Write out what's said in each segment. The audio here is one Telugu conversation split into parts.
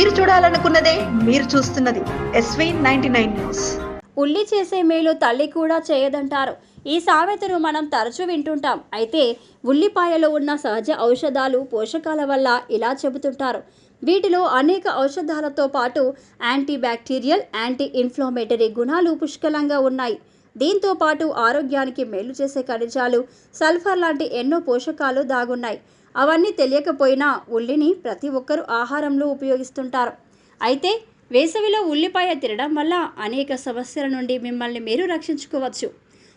మీరు చూడాలనుకున్నదే మీరు చూస్తున్నది ఎస్వీ నైన్టీ నైన్ న్యూస్ ఉల్లి చేసే మేలు తల్లి కూడా చేయదంటారు. ఈ సామెతను మనం తరచూ వింటుంటాం. అయితే ఉల్లిపాయలో ఉన్న సహజ ఔషధాలు పోషకాల వల్ల ఇలా చెబుతుంటారు. వీటిలో అనేక ఔషధాలతో పాటు యాంటీ బ్యాక్టీరియల్ యాంటీ ఇన్ఫ్లమేటరీ గుణాలు పుష్కలంగా ఉన్నాయి. దీంతో పాటు ఆరోగ్యానికి మేలు చేసే ఖనిజాలు సల్ఫర్ లాంటి ఎన్నో పోషకాలు దాగున్నాయి. అవన్నీ తెలియకపోయినా ఉల్లిని ప్రతి ఒక్కరూ ఆహారంలో ఉపయోగిస్తుంటారు. అయితే వేసవిలో ఉల్లిపాయ తినడం వల్ల అనేక సమస్యల నుండి మిమ్మల్ని మీరు రక్షించుకోవచ్చు.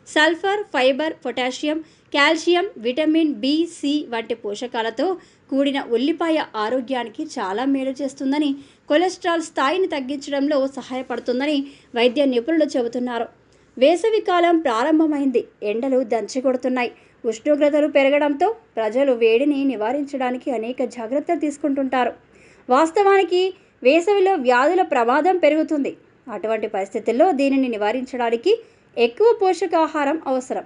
Sulphur fibre potassium calcium vitamin B C వంటి పోషకాలతో కూడిన ఉల్లిపాయ ఆరోగ్యానికి చాలా మేలు చేస్తుందని కొలెస్ట్రాల్ స్థాయిని తగ్గించడంలో సహాయపడుతుందని వైద్య నిపుణులు చెబుతున్నారు. వేసవికాలం ప్రారంభమైంది. ఎండలు దంచికొడుతున్నాయి. ఉష్ణోగ్రతలు పెరగడంతో ప్రజలు వేడిని నివారించడానికి అనేక జాగ్రత్తలు తీసుకుంటుంటారు. వాస్తవానికి వేసవిలో వ్యాధుల ప్రమాదం పెరుగుతుంది. అటువంటి పరిస్థితుల్లో దీనిని నివారించడానికి ఎక్కువ పోషకాహారం అవసరం.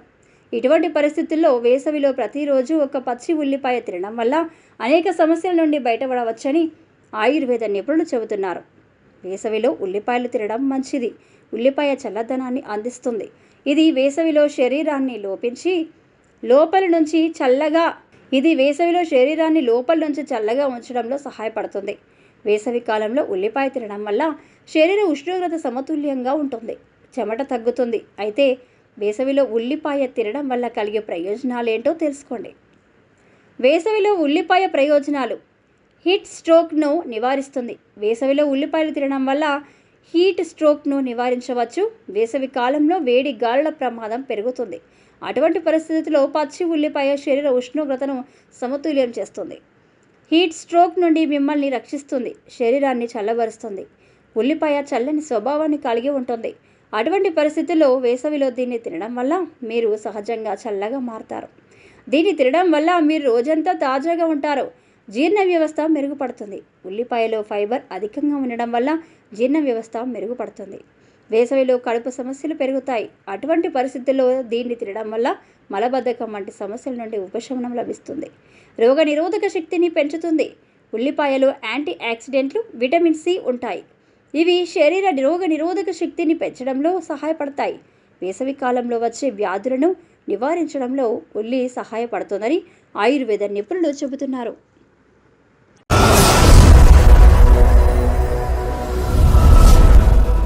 ఇటువంటి పరిస్థితుల్లో వేసవిలో ప్రతిరోజు ఒక పచ్చి ఉల్లిపాయ తినడం వల్ల అనేక సమస్యల నుండి బయటపడవచ్చని ఆయుర్వేద నిపుణులు చెబుతున్నారు. వేసవిలో ఉల్లిపాయలు తినడం మంచిది. ఉల్లిపాయ చల్లదనాన్ని అందిస్తుంది. ఇది వేసవిలో శరీరాన్ని లోపించి లోపల నుంచి చల్లగా ఇది వేసవిలో శరీరాన్ని లోపల నుంచి చల్లగా ఉంచడంలో సహాయపడుతుంది. వేసవి కాలంలో ఉల్లిపాయ తినడం వల్ల శరీర ఉష్ణోగ్రత సమతుల్యంగా ఉంటుంది. చెమట తగ్గుతుంది. అయితే వేసవిలో ఉల్లిపాయ తినడం వల్ల కలిగే ప్రయోజనాలు ఏంటో తెలుసుకోండి. వేసవిలో ఉల్లిపాయ ప్రయోజనాలు. హీట్ స్ట్రోక్ను నివారిస్తుంది. వేసవిలో ఉల్లిపాయలు తినడం వల్ల హీట్ స్ట్రోక్ను నివారించవచ్చు. వేసవి కాలంలో వేడి గాలుల ప్రమాదం పెరుగుతుంది. అటువంటి పరిస్థితుల్లో పచ్చి ఉల్లిపాయ శరీర ఉష్ణోగ్రతను సమతుల్యం చేస్తుంది. హీట్ స్ట్రోక్ నుండి మిమ్మల్ని రక్షిస్తుంది. శరీరాన్ని చల్లబరుస్తుంది. ఉల్లిపాయ చల్లని స్వభావాన్ని కలిగి ఉంటుంది. అటువంటి పరిస్థితుల్లో వేసవిలో దీన్ని తినడం వల్ల మీరు సహజంగా చల్లగా మారుతారు. దీన్ని తినడం వల్ల మీరు రోజంతా తాజాగా ఉంటారు. జీర్ణ వ్యవస్థ మెరుగుపడుతుంది. ఉల్లిపాయలో ఫైబర్ అధికంగా ఉండడం వల్ల జీర్ణ వ్యవస్థ మెరుగుపడుతుంది. వేసవిలో కడుపు సమస్యలు పెరుగుతాయి. అటువంటి పరిస్థితుల్లో దీన్ని తినడం వల్ల మలబద్ధకం వంటి సమస్యల నుండి ఉపశమనం లభిస్తుంది. రోగ నిరోధక శక్తిని పెంచుతుంది. ఉల్లిపాయలో యాంటీ ఆక్సిడెంట్లు విటమిన్ సి ఉంటాయి. ఇవి శరీర రోగ నిరోధక శక్తిని పెంచడంలో సహాయపడతాయి. వేసవి కాలంలో వచ్చే వ్యాధులను నివారించడంలో ఉల్లి సహాయపడుతుందని ఆయుర్వేద నిపుణులు చెబుతున్నారు.